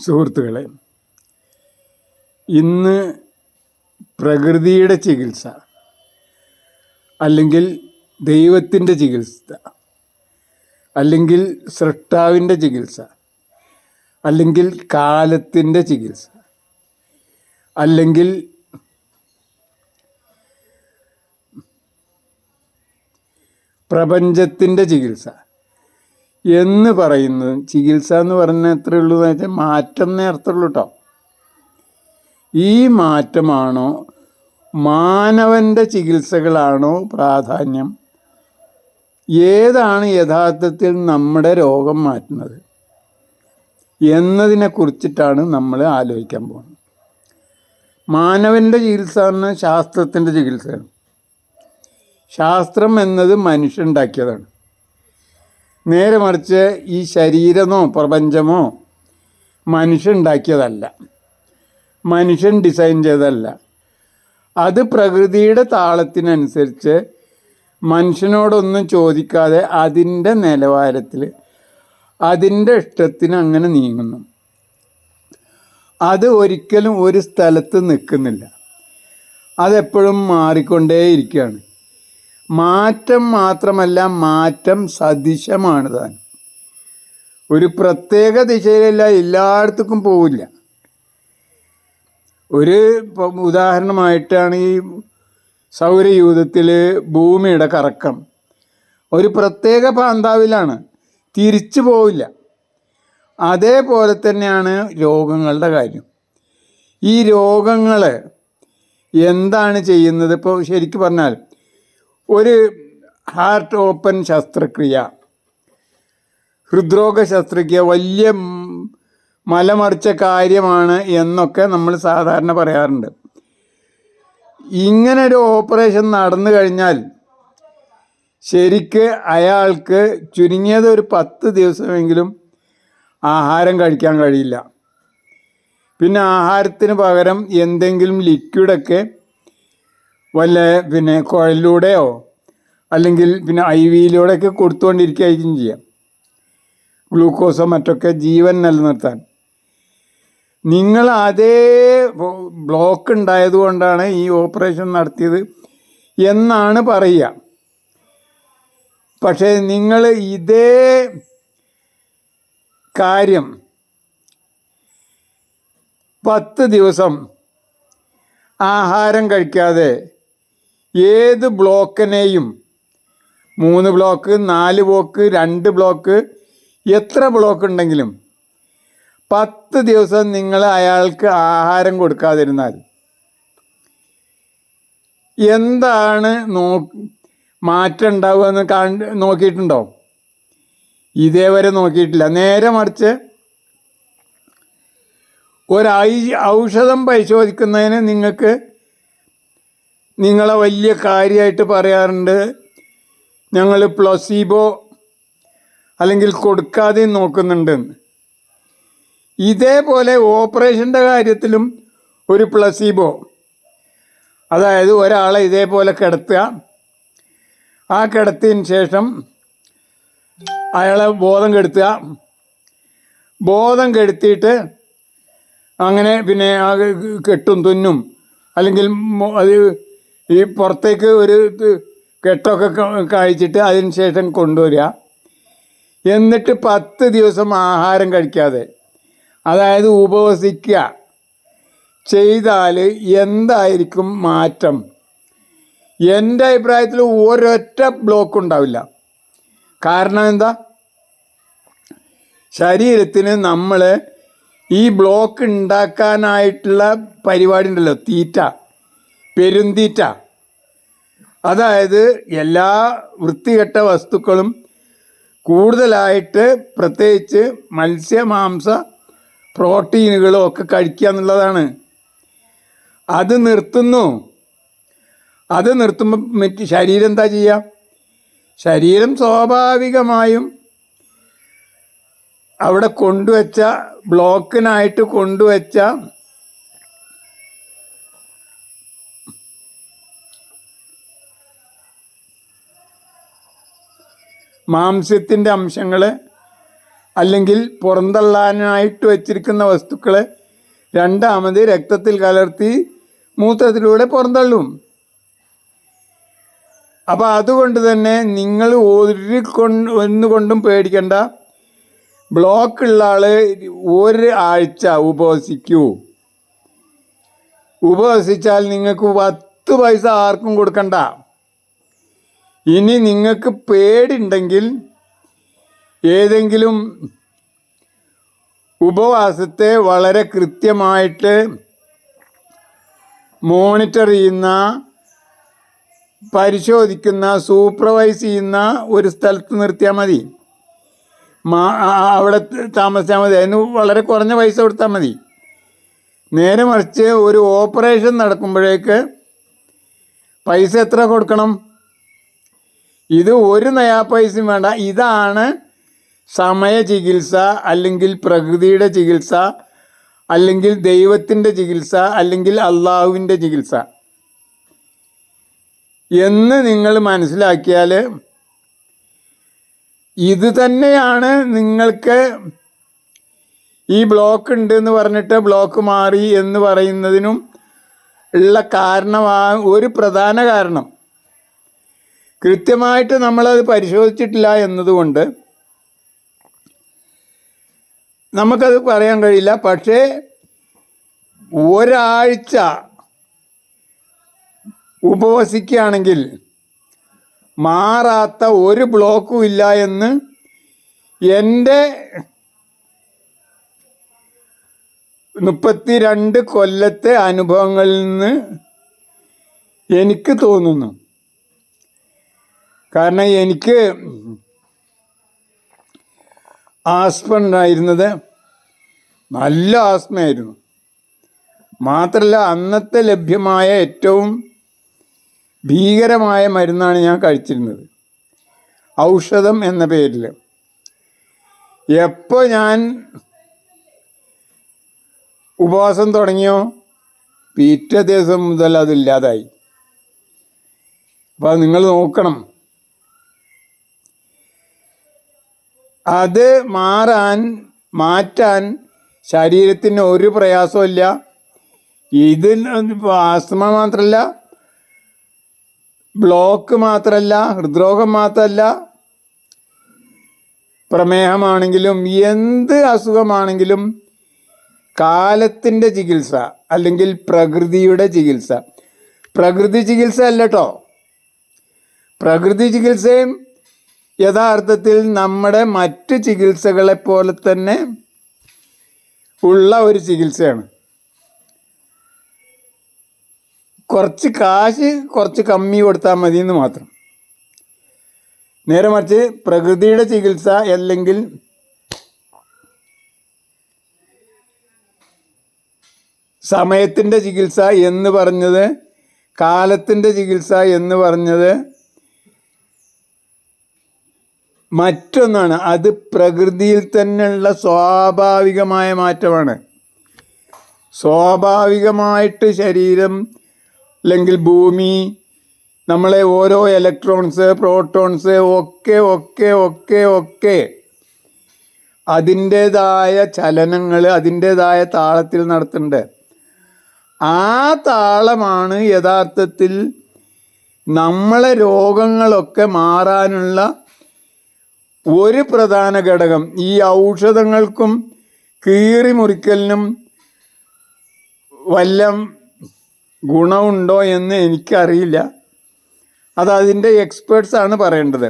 സുഹൃത്തുക്കളെ ഇന്ന് പ്രകൃതിയുടെ ചികിത്സ അല്ലെങ്കിൽ ദൈവത്തിന്റെ ചികിത്സ അല്ലെങ്കിൽ സൃഷ്ടാവിന്റെ ചികിത്സ അല്ലെങ്കിൽ കാലത്തിന്റെ ചികിത്സ അല്ലെങ്കിൽ പ്രപഞ്ചത്തിന്റെ ചികിത്സ എന്ന് പറയുന്നത് ചികിത്സ എന്ന് പറഞ്ഞാൽ എത്ര ഉള്ളൂ എന്ന് വെച്ചാൽ മാറ്റം നേരത്തുള്ളൂ കേട്ടോ ഈ മാറ്റമാണോ മാനവന്റെ ചികിത്സകളാണോ പ്രാധാന്യം? ഏതാണ് യഥാർത്ഥത്തിൽ നമ്മുടെ രോഗം മാറ്റുന്നത്? എന്നതിനെ കുറിച്ചിട്ടാണ് നമ്മൾ ആലോചിക്കാൻ പോകുന്നത്. മാനവന്റെ ചികിത്സ എന്ന ശാസ്ത്രത്തിന്റെ ചികിത്സയാണ്. ശാസ്ത്രം എന്നത് മനുഷ്യനുണ്ടാക്കിയതാണ് നേരെ മറിച്ച് ഈ ശരീരമോ പ്രപഞ്ചമോ മനുഷ്യണ്ടാക്കിയതല്ല മനുഷ്യൻ ഡിസൈൻ ചെയ്തതല്ല. അത് പ്രകൃതിയുടെ താളത്തിനനുസരിച്ച് മനുഷ്യനോടൊന്നും ചോദിക്കാതെ അതിന്റെ നിലവാരത്തിൽ അതിന്റെ ഇഷ്ടത്തിന് അങ്ങനെ നീങ്ങുന്നു. അത് ഒരിക്കലും ഒരു സ്ഥലത്ത് നിൽക്കുന്നില്ല. അതെപ്പോഴും മാറിക്കൊണ്ടേയിരിക്കുകയാണ്. മാറ്റം മാത്രമല്ല മാറ്റം സദിശമാണ് താൻ. ഒരു പ്രത്യേക ദിശയിലല്ല എല്ലായിടത്തേക്കും പോവില്ല. ഒരു ഉദാഹരണമായിട്ടാണ് ഈ സൗരയൂഥത്തിൽ ഭൂമിയുടെ കറക്കം. ഒരു പ്രത്യേക പാന്താവിലാണ് തിരിച്ചു പോവില്ല. അതേപോലെ തന്നെയാണ് രോഗങ്ങളുടെ കാര്യം. ഈ രോഗങ്ങൾ എന്താണ് ചെയ്യുന്നത്? ഇപ്പോൾ ശരിക്കും പറഞ്ഞാൽ ഒരു ഹാർട്ട് ഓപ്പൺ ശസ്ത്രക്രിയ. ഹൃദ്രോഗ ശസ്ത്രക്രിയ വലിയ മലമറിച്ച കാര്യമാണ് എന്നൊക്കെ നമ്മൾ സാധാരണ പറയാറുണ്ട്. ഇങ്ങനെ ഒരു ഓപ്പറേഷൻ നടന്നു കഴിഞ്ഞാൽ ശരിക്ക് അയാൾക്ക് ചുരുങ്ങിയത് ഒരു പത്ത് ദിവസമെങ്കിലും ആഹാരം കഴിക്കാൻ കഴിയില്ല. പിന്നെ ആഹാരത്തിന് പകരം എന്തെങ്കിലും ലിക്വിഡൊക്കെ വല്ല പിന്നെ കുഴലിലൂടെയോ അല്ലെങ്കിൽ പിന്നെ ഐ വിയിലൂടെയൊക്കെ കൊടുത്തുകൊണ്ടിരിക്കുകയായിരിക്കും ചെയ്യാം. ഗ്ലൂക്കോസോ മറ്റൊക്കെ ജീവൻ നിലനിർത്താൻ. നിങ്ങൾ അതേ ബ്ലോക്ക് ഉണ്ടായതുകൊണ്ടാണ് ഈ ഓപ്പറേഷൻ നടത്തിയത് എന്നാണ് പറയുക. പക്ഷേ നിങ്ങൾ ഇതേ കാര്യം പത്ത് ദിവസം ആഹാരം കഴിക്കാതെ ഏത് ബ്ലോക്കിനെയും മൂന്ന് ബ്ലോക്ക് നാല് ബ്ലോക്ക് രണ്ട് ബ്ലോക്ക് എത്ര ബ്ലോക്ക് ഉണ്ടെങ്കിലും പത്ത് ദിവസം നിങ്ങൾ അയാൾക്ക് ആഹാരം കൊടുക്കാതിരുന്നാൽ എന്താണ് നോ മാറ്റം ഉണ്ടാവുക എന്ന് കണ്ട് നോക്കിയിട്ടുണ്ടോ? ഇതേവരെ നോക്കിയിട്ടില്ല. നേരെ മറിച്ച് ഒരു ഔഷധം പരിശോധിക്കുന്നതിന് നിങ്ങൾക്ക് നിങ്ങളെ വലിയ കാര്യമായിട്ട് പറയാറുണ്ട്. ഞങ്ങൾ പ്ലസീബോ അല്ലെങ്കിൽ കൊടുക്കാതെ നോക്കുന്നുണ്ടെന്ന് ഇതേപോലെ ഓപ്പറേഷന്റെ കാര്യത്തിലും ഒരു പ്ലസീബോ അതായത് ഒരാളെ ഇതേപോലെ കിടത്തുക. ആ കിടത്തിന് ശേഷം അയാളെ ബോധം കെടുത്തുക. ബോധം കെടുത്തിയിട്ട് അങ്ങനെ പിന്നെ ആ കെട്ടും തുന്നും അല്ലെങ്കിൽ അത് ഈ പുറത്തേക്ക് ഒരു കെട്ടൊക്കെ കഴിച്ചിട്ട് അതിന് ശേഷം കൊണ്ടുവരിക. എന്നിട്ട് പത്ത് ദിവസം ആഹാരം കഴിക്കാതെ. അതായത് ഉപവസിക്കുക. ചെയ്താൽ എന്തായിരിക്കും മാറ്റം? എന്റെ അഭിപ്രായത്തിൽ ഒരൊറ്റ ബ്ലോക്ക് ഉണ്ടാവില്ല. കാരണം എന്താ? ശരീരത്തിന് നമ്മൾ ഈ ബ്ലോക്ക് ഉണ്ടാക്കാനായിട്ടുള്ള പരിപാടി ഉണ്ടല്ലോ തീറ്റ. പെരുന്തീറ്റ. അതായത് എല്ലാ വൃത്തികെട്ട വസ്തുക്കളും കൂടുതലായിട്ട് പ്രത്യേകിച്ച് മത്സ്യമാംസ പ്രോട്ടീനുകളും ഒക്കെ കഴിക്കുക എന്നുള്ളതാണ്. അത് നിർത്തുന്നു. അത് നിർത്തുമ്പോൾ മറ്റ് ശരീരം എന്താ ചെയ്യുക ശരീരം സ്വാഭാവികമായും അവിടെ കൊണ്ടുവച്ച ബ്ലോക്കിനായിട്ട് കൊണ്ടുവച്ച മാംസ്യത്തിന്റെ അംശങ്ങൾ അല്ലെങ്കിൽ പുറന്തള്ളാനായിട്ട് വച്ചിരിക്കുന്ന വസ്തുക്കൾ രണ്ടാമത് രക്തത്തിൽ കലർത്തി മൂത്രത്തിലൂടെ പുറന്തള്ളും. അപ്പോൾ അതുകൊണ്ട് തന്നെ നിങ്ങൾ ഒരു കൊണ്ട് ഒന്നുകൊണ്ടും പേടിക്കണ്ട. ബ്ലോക്ക് ഉള്ള ആൾ ഒരു ആഴ്ച ഉപവസിക്കൂ. ഉപവസിച്ചാൽ നിങ്ങൾക്ക് പത്ത് പൈസ ആർക്കും കൊടുക്കണ്ട. ഇനി നിങ്ങൾക്ക് പേടിണ്ടെങ്കിൽ ഏതെങ്കിലും ഉപവാസത്തെ വളരെ കൃത്യമായിട്ട് മോണിറ്റർ ചെയ്യുന്ന പരിശോധിക്കുന്ന സൂപ്പർവൈസ് ചെയ്യുന്ന ഒരു സ്ഥലത്ത് നിർത്തിയാൽ മതി. അവിടെ താമസിച്ചാൽ മതി. അതിന് വളരെ കുറഞ്ഞ പൈസ കൊടുത്താൽ മതി. നേരെ മറിച്ച് ഒരു ഓപ്പറേഷൻ നടക്കുമ്പോഴേക്ക് പൈസ എത്ര കൊടുക്കണം? ഇത് ഒരു നയാ പൈസയും വേണ്ട. ഇതാണ് സമയ ചികിത്സ അല്ലെങ്കിൽ പ്രകൃതിയുടെ ചികിത്സ അല്ലെങ്കിൽ ദൈവത്തിന്റെ ചികിത്സ അല്ലെങ്കിൽ അള്ളാഹുവിന്റെ ചികിത്സ. എന്ന് നിങ്ങൾ മനസ്സിലാക്കിയാൽ ഇത് തന്നെയാണ് നിങ്ങൾക്ക് ഈ ബ്ലോക്ക് ഉണ്ട് എന്ന് പറഞ്ഞിട്ട് ബ്ലോക്ക് മാറി എന്ന് പറയുന്നതിനും ഉള്ള കാരണമാ ഒരു പ്രധാന കാരണം. കൃത്യമായിട്ട് നമ്മളത് പരിശോധിച്ചിട്ടില്ല എന്നതുകൊണ്ട് നമുക്കത് പറയാൻ കഴിയില്ല. പക്ഷേ ഒരാഴ്ച ഉപവസിക്കുകയാണെങ്കിൽ മാറാത്ത ഒരു ബ്ലോക്കും ഇല്ല എന്ന് എന്റെ മുപ്പത്തിരണ്ട് കൊല്ലത്തെ അനുഭവങ്ങളിൽ നിന്ന് എനിക്ക് തോന്നുന്നു. കാരണം എനിക്ക് ആസ്മ ഉണ്ടായിരുന്നത് നല്ല ആസ്മയായിരുന്നു. മാത്രമല്ല അന്നത്തെ ലഭ്യമായ ഏറ്റവും ഭീകരമായ മരുന്നാണ് ഞാൻ കഴിച്ചിരുന്നത്. ഔഷധം എന്ന പേരിൽ. എപ്പോൾ ഞാൻ ഉപവാസം തുടങ്ങിയോ? പിറ്റേ ദിവസം മുതൽ അതില്ലാതായി അപ്പോൾ നിങ്ങൾ നോക്കണം. അത് മാറാൻ മാറ്റാൻ ശരീരത്തിന് ഒരു പ്രയാസമില്ല ഇതിൽ ആസ്മ മാത്രമല്ല ബ്ലോക്ക് മാത്രമല്ല ഹൃദ്രോഗം മാത്രമല്ല പ്രമേഹമാണെങ്കിലും എന്ത് അസുഖമാണെങ്കിലും കാലത്തിന്റെ ചികിത്സ അല്ലെങ്കിൽ പ്രകൃതിയുടെ ചികിത്സ. പ്രകൃതി ചികിത്സ അല്ല കേട്ടോ പ്രകൃതി ചികിത്സയും യഥാർത്ഥത്തിൽ നമ്മുടെ മറ്റ് ചികിത്സകളെ പോലെ തന്നെ ഉള്ള ഒരു ചികിത്സയാണ്. കുറച്ച് കാശ് കുറച്ച് കമ്മി കൊടുത്താൽ മതി എന്ന് മാത്രം. നേരെ മറിച്ച് പ്രകൃതിയുടെ ചികിത്സ അല്ലെങ്കിൽ സമയത്തിന്റെ ചികിത്സ എന്ന് പറഞ്ഞത് കാലത്തിന്റെ ചികിത്സ എന്ന് പറഞ്ഞത് മറ്റൊന്നാണ് അത് പ്രകൃതിയിൽ തന്നെയുള്ള സ്വാഭാവികമായ മാറ്റമാണ്. സ്വാഭാവികമായിട്ട് ശരീരം അല്ലെങ്കിൽ ഭൂമി നമ്മളെ ഓരോ ഇലക്ട്രോൺസ് പ്രോട്ടോൺസ് ഒക്കെ ഒക്കെ ഒക്കെ ഒക്കെ അതിന്റേതായ ചലനങ്ങൾ അതിന്റേതായ താളത്തിൽ നടത്തുന്നുണ്ട്. ആ താളമാണ് യഥാർത്ഥത്തിൽ നമ്മളെ രോഗങ്ങളൊക്കെ മാറാനുള്ള ഒരു പ്രധാന ഘടകം ഈ ഔഷധങ്ങൾക്കും കീറി മുറിക്കലിനും വല്ല ഗുണമുണ്ടോ എന്ന് എനിക്കറിയില്ല. അത് അതിന്റെ എക്സ്പേർട്സ് ആണ് പറയേണ്ടത്.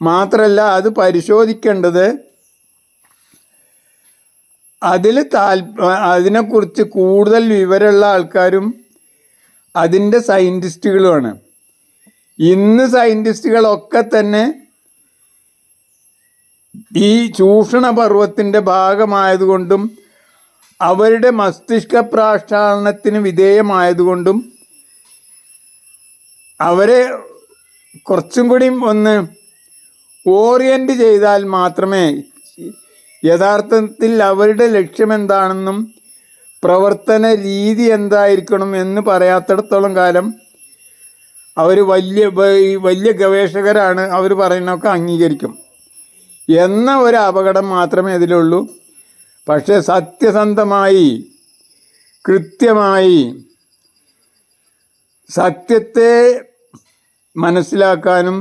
മാത്രമല്ല അത് പരിശോധിക്കേണ്ടത് അതിൽ താല്പ അതിനെക്കുറിച്ച് കൂടുതൽ വിവരമുള്ള ആൾക്കാരും അതിന്റെ സയന്റിസ്റ്റുകളുമാണ് ഇന്ന് സയന്റിസ്റ്റുകളൊക്കെ തന്നെ ഈ ചൂഷണ പർവത്തിന്റെ ഭാഗമായതുകൊണ്ടും അവരുടെ മസ്തിഷ്ക പ്രാക്ഷാളനത്തിന് വിധേയമായതുകൊണ്ടും അവരെ കുറച്ചും കൂടി ഒന്ന് ഓറിയന്റ് ചെയ്താൽ മാത്രമേ യഥാർത്ഥത്തിൽ അവരുടെ ലക്ഷ്യമെന്താണെന്നും പ്രവർത്തന രീതി എന്തായിരിക്കണം എന്ന് പറയാത്തിടത്തോളം കാലം അവർ വലിയ വലിയ ഗവേഷകരാണ് അവർ പറയുന്നതൊക്കെ അംഗീകരിക്കും. എന്ന ഒരു അപകടം മാത്രമേ ഇതിലുള്ളൂ പക്ഷേ സത്യസന്ധമായി കൃത്യമായി സത്യത്തെ മനസ്സിലാക്കാനും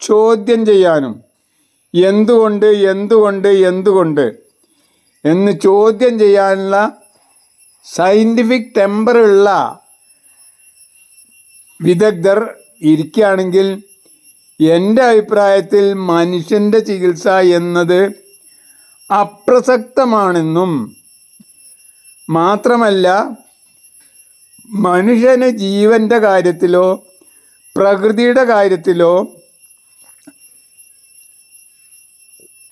ചോദ്യം ചെയ്യാനും എന്തുകൊണ്ട് എന്തുകൊണ്ട് എന്തുകൊണ്ട് എന്ന് ചോദ്യം ചെയ്യാനുള്ള സയന്റിഫിക് ടെമ്പറുള്ള വിദഗ്ധർ ഇരിക്കുകയാണെങ്കിൽ എന്റെ അഭിപ്രായത്തിൽ മനുഷ്യന്റെ ചികിത്സ എന്നത് അപ്രസക്തമാണെന്നും മാത്രമല്ല മനുഷ്യന് ജീവന്റെ കാര്യത്തിലോ പ്രകൃതിയുടെ കാര്യത്തിലോ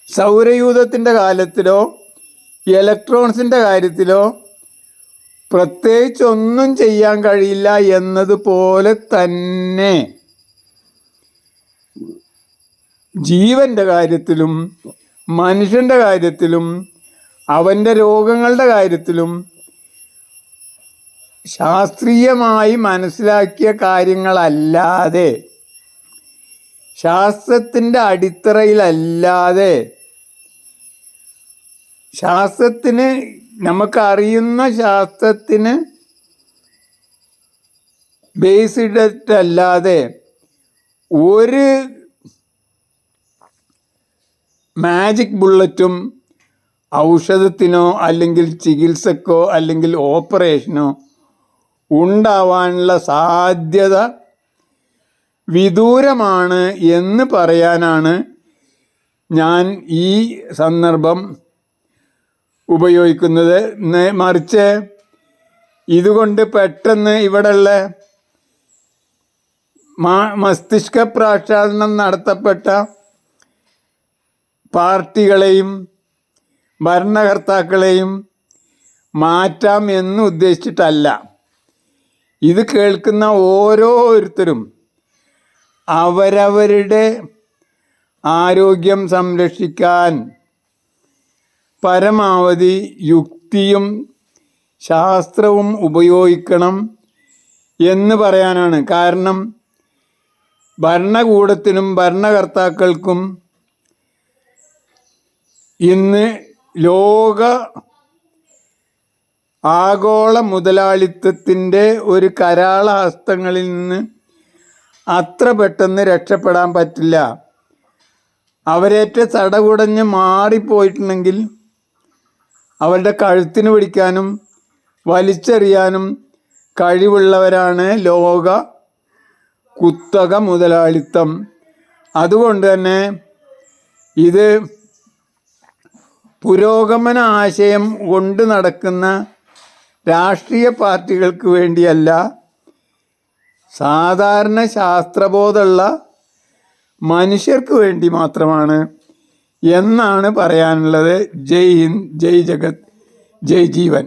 സൗരയൂഥത്തിന്റെ കാലത്തിലോ ഇലക്ട്രോൺസിന്റെ കാര്യത്തിലോ പ്രത്യേകിച്ചൊന്നും ചെയ്യാൻ കഴിയില്ല എന്നതുപോലെ തന്നെ. ജീവന്റെ കാര്യത്തിലും മനുഷ്യന്റെ കാര്യത്തിലും അവന്റെ രോഗങ്ങളുടെ കാര്യത്തിലും ശാസ്ത്രീയമായി മനസ്സിലാക്കിയ കാര്യങ്ങളല്ലാതെ ശാസ്ത്രത്തിന്റെ അടിത്തറയിലല്ലാതെ ശാസ്ത്രത്തിന് നമുക്കറിയുന്ന ശാസ്ത്രത്തിന് ബേസ് ഇട്ടിട്ടല്ലാതെ ഒരു മാജിക് ബുള്ളറ്റും ഔഷധത്തിനോ അല്ലെങ്കിൽ ചികിത്സക്കോ അല്ലെങ്കിൽ ഓപ്പറേഷനോ ഉണ്ടാവാനുള്ള സാധ്യത വിദൂരമാണ് എന്ന് പറയാനാണ് ഞാൻ ഈ സന്ദർഭം ഉപയോഗിക്കുന്നത്. മറിച്ച് ഇതുകൊണ്ട് പെട്ടെന്ന് ഇവിടെയുള്ള മസ്തിഷ്ക പ്രാക്ഷാളനം നടത്തപ്പെട്ട പാർട്ടികളെയും ഭരണകർത്താക്കളെയും മാറ്റാം എന്ന് ഉദ്ദേശിച്ചിട്ടല്ല. ഇത് കേൾക്കുന്ന ഓരോരുത്തരും അവരവരുടെ ആരോഗ്യം സംരക്ഷിക്കാൻ പരമാവധി യുക്തിയും ശാസ്ത്രവും ഉപയോഗിക്കണം എന്ന് പറയാനാണ്. കാരണം ഭരണകൂടത്തിനും ഭരണകർത്താക്കൾക്കും ഇന്ന് ലോക ആഗോള മുതലാളിത്തത്തിന്റെ ഒരു കരാള ഹസ്തങ്ങളിൽ നിന്ന് അത്ര പെട്ടെന്ന് രക്ഷപ്പെടാൻ പറ്റില്ല. അവരേറ്റ തടകുടഞ്ഞ് മാറിപ്പോയിട്ടുണ്ടെങ്കിൽ അവരുടെ കഴുത്തിന് പിടിക്കാനും വലിച്ചെറിയാനും കഴിവുള്ളവരാണ് ലോക കുത്തക മുതലാളിത്തം. അതുകൊണ്ട് തന്നെ ഇത് പുരോഗമന ആശയം കൊണ്ട് നടക്കുന്ന രാഷ്ട്രീയ പാർട്ടികൾക്ക് വേണ്ടിയല്ല സാധാരണ ശാസ്ത്രബോധമുള്ള മനുഷ്യർക്ക് വേണ്ടി മാത്രമാണ് എന്നാണ് പറയാനുള്ളത്. ജയ് ഹിന്ദ് ജയ് ജഗത് ജയ് ജീവൻ.